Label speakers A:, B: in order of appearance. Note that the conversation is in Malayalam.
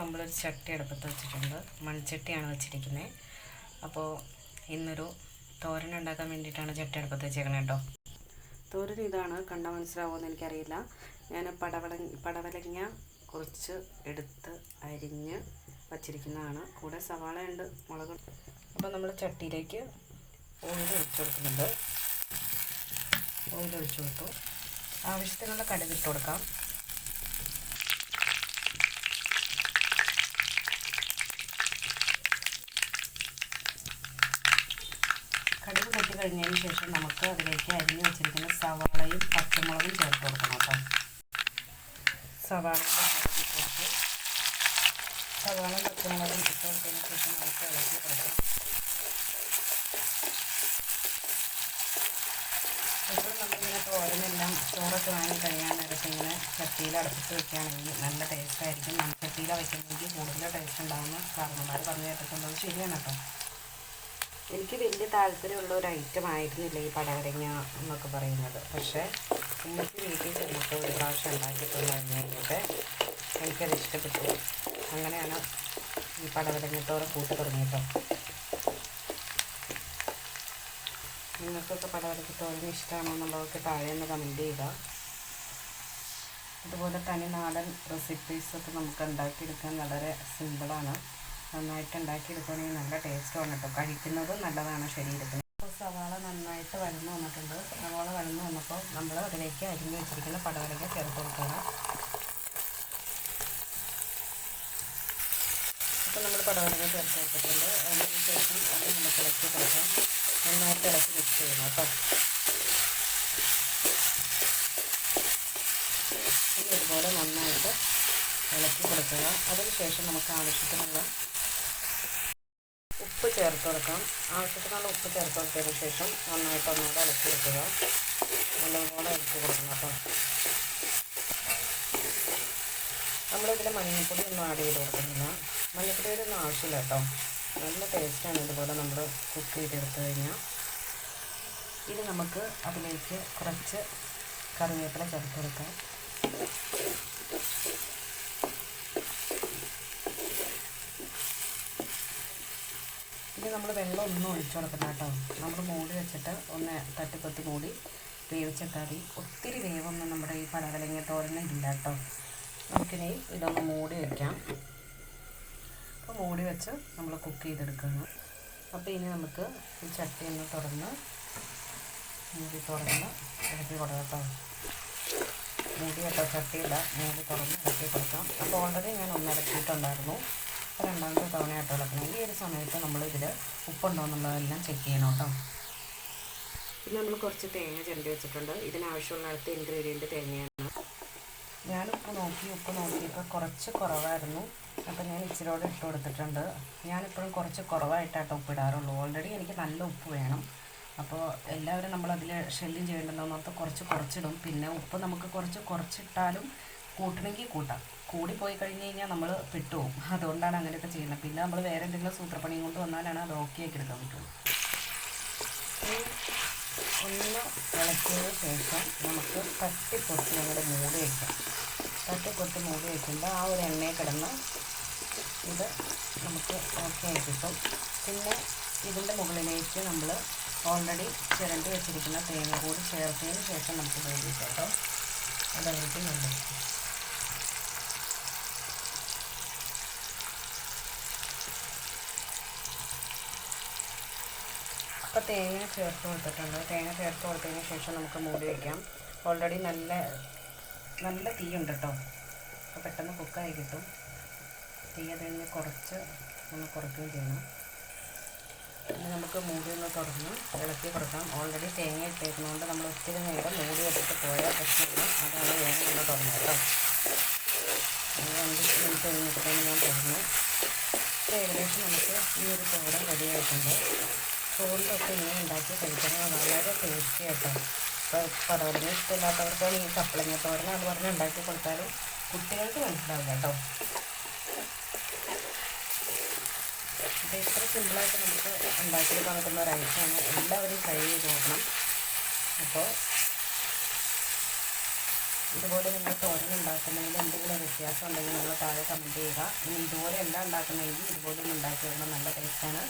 A: നമ്മളൊരു ചട്ടി അടുപ്പത്ത് വെച്ചിട്ടുണ്ട്. മൺചട്ടിയാണ് വെച്ചിരിക്കുന്നത് അപ്പോൾ ഇന്നൊരു തോരൻ ഉണ്ടാക്കാൻ വേണ്ടിയിട്ടാണ് ചട്ടി അടുപ്പത്ത് വെച്ചേക്കണേ കേട്ടോ തോരൻ ഇതാണ്. കണ്ടാൽ മനസ്സിലാവുമെന്ന് എനിക്കറിയില്ല. ഞാൻ പടവല പടവലങ്ങ കുറച്ച് എടുത്ത് അരിഞ്ഞ് വച്ചിരിക്കുന്നതാണ്. കൂടെ സവാള ഉണ്ട് മുളക് അപ്പോൾ നമ്മൾ ചട്ടിയിലേക്ക് ഓയിൽ ഒഴിച്ചു കൊടുക്കുന്നുണ്ട്. ഓയിൽ ഒഴിച്ചു കൊടുത്തു. ആവശ്യത്തിനുള്ള കടുക് ഇട്ട് കൊടുക്കാം. കഴിഞ്ഞതിന് ശേഷം നമുക്ക് അതിലേക്ക് അരിഞ്ഞ് വെച്ചിരിക്കുന്ന സവാളയും പച്ചമുളകും ചേർത്ത് കൊടുക്കണം കേട്ടോ. സവാള സവാളയും പച്ചമുളകും ഇട്ട് കൊടുത്തതിന് ശേഷം നമുക്ക് ഇളക്കി കൊടുക്കാം. ഇപ്പോൾ നമ്മളിങ്ങനെ തോരനെല്ലാം ചോറൊക്കെ വാങ്ങി കഴിയാൻ നേരത്തെ ഇങ്ങനെ ചട്ടിയിൽ അടുപ്പിച്ച് വെക്കുകയാണെങ്കിൽ നല്ല ടേസ്റ്റ് ആയിരിക്കും. നമ്മൾ ചട്ടിയിൽ വയ്ക്കുന്നെങ്കിൽ കൂടുതൽ ടേസ്റ്റ് ഉണ്ടാകുന്ന കാരണന്മാർ പറഞ്ഞു കേട്ടിട്ടുള്ളത് ശരിയാണ് കേട്ടോ. എനിക്ക് വലിയ താല്പര്യമുള്ള ഒരു ഐറ്റം ആയിരുന്നില്ല ഈ പടവരങ്ങ എന്നൊക്കെ പറയുന്നത്. പക്ഷേ എനിക്ക് വീട്ടിൽ ചെന്നിട്ട് ഒരു പ്രാവശ്യം ഉണ്ടാക്കിയിട്ടുണ്ട് കഴിഞ്ഞിട്ട് എനിക്കത് ഇഷ്ടപ്പെട്ടു. അങ്ങനെയാണ് ഈ പടവരങ്ങത്തോടെ കൂട്ട് തുടങ്ങിയിട്ടോ നിങ്ങൾക്കൊക്കെ പടവലക്കത്തോരൻ ഇഷ്ടമാണോ എന്നുള്ളതൊക്കെ താഴെ ഒന്ന് കമന്റ് ചെയ്യുക. അതുപോലെ തനി നാടൻ റെസിപ്പീസൊക്കെ നമുക്ക് ഉണ്ടാക്കിയെടുക്കാൻ വളരെ സിമ്പിളാണ് നന്നായിട്ട് ഉണ്ടാക്കിയെടുക്കുകയാണെങ്കിൽ നല്ല ടേസ്റ്റുമാണ് കേട്ടോ. കഴിക്കുന്നതും നല്ലതാണ് ശരീരത്തിന്. അപ്പോൾ സവാള നന്നായിട്ട് വഴന്നു വന്നിട്ടുണ്ട്. സവാള വഴന്നു വന്നപ്പോൾ നമ്മൾ അതിലേക്ക് അരിഞ്ഞ് വെച്ചിരിക്കുന്ന പടവലൊക്കെ ചേർത്ത് കൊടുക്കുക അപ്പോൾ നമ്മൾ പടവലൊക്കെ ചേർത്ത് കൊടുത്തിട്ടുണ്ട്. അതിന് ശേഷം അത് നമുക്ക് ഇളക്കി കൊടുക്കാം. നന്നായിട്ട് ഇളക്കി മിക്സ് ചെയ്യണം കേട്ടോ. ഇതുപോലെ നന്നായിട്ട് ഇളക്കി കൊടുക്കുക. അതിനുശേഷം നമുക്ക് ആവശ്യത്തിനുള്ള ചേർത്ത് കൊടുക്കാം. ആവശ്യത്തിനുള്ള ഉപ്പ് ചേർത്ത് കൊടുത്തതിന് ശേഷം നന്നായിട്ട് ഒന്നുകൂടെ ഇളക്കി എടുക്കുക നല്ലതുപോലെ ഇളക്കി കൊടുക്കണം കേട്ടോ. നമ്മളിതിൽ മഞ്ഞൾപ്പൊടി ഒന്നും ആഡ് ചെയ്ത് കൊടുക്കുന്നില്ല. മഞ്ഞൾപ്പൊടി ഒന്നും ആവശ്യമില്ല കേട്ടോ. നല്ല ടേസ്റ്റാണ് ഇതുപോലെ നമ്മൾ കുക്ക് ചെയ്തെടുത്ത് കഴിഞ്ഞാൽ ഇനി നമുക്ക് അതിലേക്ക് കുറച്ച് കറിവേപ്പില ചേർത്ത് കൊടുക്കാം. ഇനി നമ്മൾ വെള്ളം ഒന്നും ഒഴിച്ചു കൊടുക്കണം കേട്ടോ. നമ്മൾ മൂടി വെച്ചിട്ട് ഒന്ന് തട്ടിപ്പൊത്തി മൂടി വേവിച്ച കറി ഒത്തിരി വേവൊന്നും നമ്മുടെ ഈ പടവലങ്ങ തോരന് ഇല്ല കേട്ടോ. നമുക്കിനി ഇതൊന്ന് മൂടി വയ്ക്കാം അപ്പോൾ മൂടി വെച്ച് നമ്മൾ കുക്ക് ചെയ്തെടുക്കണം അപ്പോൾ ഇനി നമുക്ക് ഈ ചട്ടി ഒന്ന് തുറന്ന് മൂടി തുറന്ന് ഇറക്കി കൊടുക്കാം മൂടി കേട്ടോ ചട്ടിയില്ല. മൂടി തുറന്ന് ഇറക്കി കൊടുക്കാം. അപ്പോൾ ഓൾറെഡി ഞാൻ ഒന്ന് ഇറക്കിയിട്ടുണ്ടായിരുന്നു രണ്ടാമത്തെ തവണയായിട്ട് ഇളക്കണം ഈ ഒരു സമയത്ത് നമ്മൾ ഇതിൽ ഉപ്പുണ്ടോ എന്നുള്ളതെല്ലാം ചെക്ക് ചെയ്യണം കേട്ടോ പിന്നെ നമ്മൾ കുറച്ച് തേങ്ങ ചിരണ്ടി വെച്ചിട്ടുണ്ട്. ഇതിനാവശ്യമുള്ള അടുത്ത ഇൻഗ്രീഡിയന്റ് തേങ്ങയാണ്. ഞാൻ ഉപ്പ് നോക്കി ഉപ്പ് നോക്കിയപ്പോൾ കുറച്ച് കുറവായിരുന്നു. അപ്പോൾ ഞാൻ ഇച്ചിരിയോടെ ഇട്ട് കൊടുത്തിട്ടുണ്ട്. ഞാനിപ്പോഴും കുറച്ച് കുറവായിട്ടാട്ടോ ഉപ്പ് ഇടാറുള്ളൂ. ഓൾറെഡി എനിക്ക് നല്ല ഉപ്പ് വേണം. അപ്പോൾ എല്ലാവരും നമ്മളതിൽ ഷെല്ലും ചെയ്യേണ്ടതെന്നോർത്ത് കുറച്ച് കുറച്ചിടും. പിന്നെ ഉപ്പ് നമുക്ക് കുറച്ച് കുറച്ചിട്ടാലും കൂട്ടണമെങ്കിൽ കൂട്ടാം. കൂടിപ്പോയി കഴിഞ്ഞ് കഴിഞ്ഞാൽ നമ്മൾ പെട്ടുപോകും. അതുകൊണ്ടാണ് അങ്ങനെയൊക്കെ ചെയ്യുന്നത്. പിന്നെ നമ്മൾ വേറെ എന്തെങ്കിലും സൂത്രപ്പണിയും കൊണ്ട് വന്നാലാണ് അത് ഓക്കെ ആക്കി എടുക്കാൻ പറ്റുള്ളൂ. ഒന്ന് ഇളക്കിയതിന് ശേഷം നമുക്ക് തട്ടിപ്പൊത്തി നമ്മുടെ മൂടി വയ്ക്കാം തട്ടിപ്പൊത്തി മൂടി വയ്ക്കുമ്പോൾ ആ ഒരു എണ്ണയെ കിടന്ന് ഇത് നമുക്ക് ഓക്കെ ആയി കിട്ടും. പിന്നെ ഇതിന്റെ മുകളിലേക്ക് നമ്മൾ ഓൾറെഡി ചിരണ്ടി വെച്ചിരിക്കുന്ന തേങ്ങ കൂടി ചേർത്തതിന് ശേഷം നമുക്ക് വേണ്ടിയിട്ടോ കേട്ടോ. അതായിരിക്കും നല്ലത് അപ്പോൾ തേങ്ങ ചേർത്ത് കൊടുത്തിട്ടുണ്ട്. തേങ്ങ ചേർത്ത് കൊടുത്തതിന് ശേഷം നമുക്ക് മൂടി വയ്ക്കാം ഓൾറെഡി നല്ല നല്ല തീയുണ്ട് കേട്ടോ അപ്പോൾ പെട്ടെന്ന് കുക്കായി കിട്ടും. തീ അതിന് കുറച്ച് ഒന്ന് കുറയ്ക്കുകയും ചെയ്യണം. ഇനി നമുക്ക് മൂടി ഒന്ന് തുറന്ന് ഇളക്കി കൊടുക്കാം. ഓൾറെഡി തേങ്ങ ഇട്ടേക്കുന്നതുകൊണ്ട് നമ്മൾ ഒത്തിരി നേരം മൂടി വെച്ചിട്ട് പോയാൽ പ്രശ്നമില്ല. അതാണ് വേഗം നമ്മൾ തുറന്നത് കേട്ടോ. രണ്ട് മിനിറ്റ് കഴിഞ്ഞിട്ടാണ് ഞാൻ തുറന്നു ഏകദേശം നമുക്ക് ഈ ഒരു തോരൻ റെഡിയായിട്ടുണ്ട് ചോറിലൊക്കെ ഇങ്ങനെ ഉണ്ടാക്കി കഴിക്കുന്നത് വളരെ ടേസ്റ്റി ആട്ടോ. ഇപ്പോൾ പടവലിന് ഇഷ്ടമില്ലാത്തവർക്കാണ് ഈ കപ്പളങ്ങ തോരൻ അത് പറഞ്ഞ് ഉണ്ടാക്കി കൊടുത്താലും കുട്ടികൾക്ക് മനസ്സിലാവില്ല കേട്ടോ. അപ്പോൾ ഇത്ര സിമ്പിളായിട്ട് നമുക്ക് ഉണ്ടാക്കിയെടുക്കാൻ പറ്റുന്ന ഒരു ഐറ്റമാണ് എല്ലാവരും ട്രൈ ചെയ്ത് നോക്കണം. അപ്പോൾ ഇതുപോലെ നിങ്ങൾ തോരൻ ഉണ്ടാക്കുന്നതിൽ എന്തെങ്കിലും വ്യത്യാസം ഉണ്ടെങ്കിൽ നിങ്ങൾ താഴെ കമന്റ് ചെയ്യുക. ഇനി ഇതുപോലെ എല്ലാം ഉണ്ടാക്കുന്നതെങ്കിൽ ഇതുപോലെ ഉണ്ടാക്കി വെക്കണം നല്ല ടേസ്റ്റാണ്